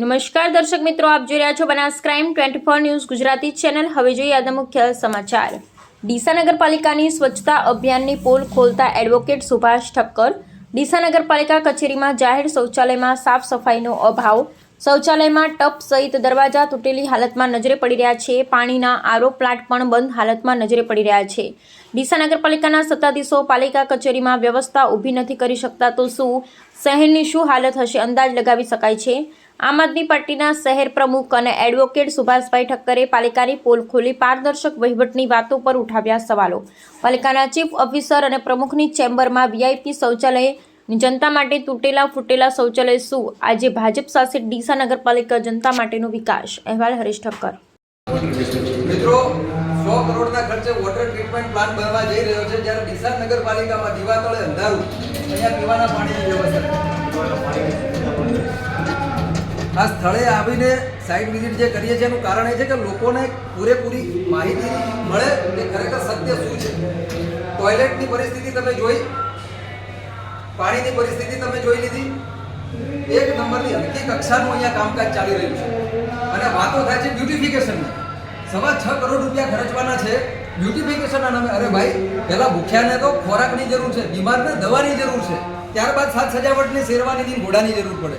નમસ્કાર દર્શક મિત્રો, આપ જોઈ રહ્યા છો Banas crime twenty four news Gujarati channel. હવે જોઈએ આજના મુખ્ય સમાચાર. ડીસા નગરપાલિકાની સ્વચ્છતા અભિયાનની પોલ ખોલતા એડવોકેટ સુભાષ ઠક્કર. ડીસા નગરપાલિકા કચેરીમાં જાહેર શૌચાલયમાં સાફ સફાઈનો અભાવ. શૌચાલયમાં ટપ સહિત દરવાજા તૂટેલી હાલતમાં નજરે પડી રહ્યા છે. પાણીના આરો પ્લાન્ટ પણ બંધ હાલતમાં નજરે પડી રહ્યા છે. ડીસા નગરપાલિકાના સત્તાધીશો પાલિકા કચેરીમાં વ્યવસ્થા ઊભી નથી કરી શકતા તો શું? શહેરની શું હાલત હશે? અંદાજ લગાવી શકાય છે. આમ આદમી પાર્ટીના શહેર પ્રમુખ અને એડવોકેટ સુભાષભાઈ ઠક્કરે પાલિકાની પોલ ખોલી પારદર્શક વહીવટની વાતો પર ઉઠાવ્યા સવાલો. પાલિકાના ચીફ ઓફિસર અને પ્રમુખની ચેમ્બરમાં વીઆઈપી શૌચાલય જનતા માટે તૂટેલા ફૂટેલા શૌચાલય શું? આજે ભાજપ શાસિત ડીસા નગરપાલિકા જનતા માટેનો વિકાસ. અહેવાલ હરીશ ઠક્કર. મિત્રો, સો કરોડના ખર્ચે વોટર ટ્રીટમેન્ટ પ્લાન્ટ બનવા જઈ રહ્યો છે, જ્યારે ડીસા નગરપાલિકામાં દીવાતળે અંધારું. અહીંયા પીવાના પાણીની વ્યવસ્થા. આ સ્થળે આવીને સાઇટ વિઝિટ જે કરીએ છીએ, એનું કારણ એ છે કે લોકોને પૂરેપૂરી માહિતી મળે કે ખરેખર સત્ય શું છે. ટોયલેટની પરિસ્થિતિ તમે જોઈ, પાણીની પરિસ્થિતિ તમે જોઈ લીધી. એક નંબરની હલકી કક્ષાનું અહીંયા કામકાજ ચાલી રહ્યું છે. અને વાતો થાય છે બ્યુટિફિકેશનની સવા છ કરોડ રૂપિયા ખર્ચવાના છે બ્યુટિફિકેશનના નામે. અરે ભાઈ પહેલાં ભૂખ્યાને તો ખોરાકની જરૂર છે, બીમારને દવાની જરૂર છે. ત્યારબાદ સાત સજાવટની શેરવાનીની ઘોડાની જરૂર પડે.